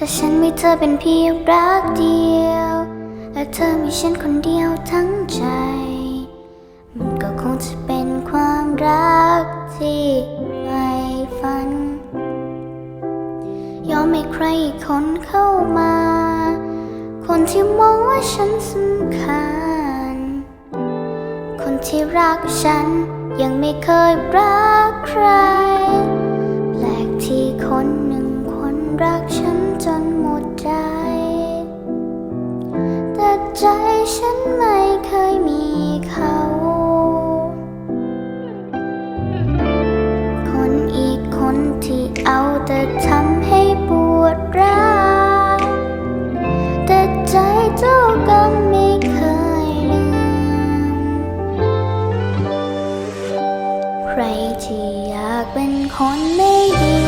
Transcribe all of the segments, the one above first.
ถ้าฉันมีเธอเป็นเพียงรักเดียว และเธอมีฉันคนเดียวทั้งใจ มันก็คงจะเป็นความรักที่ไม่ฝัน ยอมให้ใครอีกคนเข้ามา คนที่มองว่าฉันสำคัญ คนที่รักฉันยังไม่เคยรักใคร เอาแต่ทำให้ปวดร้าวแต่ใจเจ้าก็ไม่เคยลืมใครที่อยากเป็นคนไม่ดี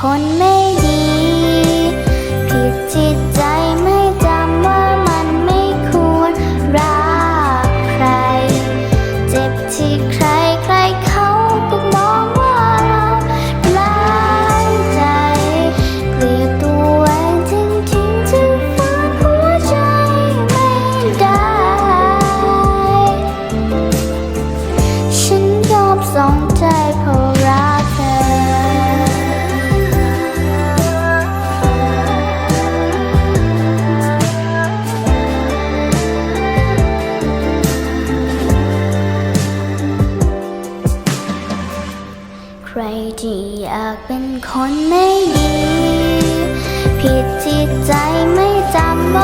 คนไม่ ที่อยากเป็นคนไม่ดี ผิดจิตใจไม่จำ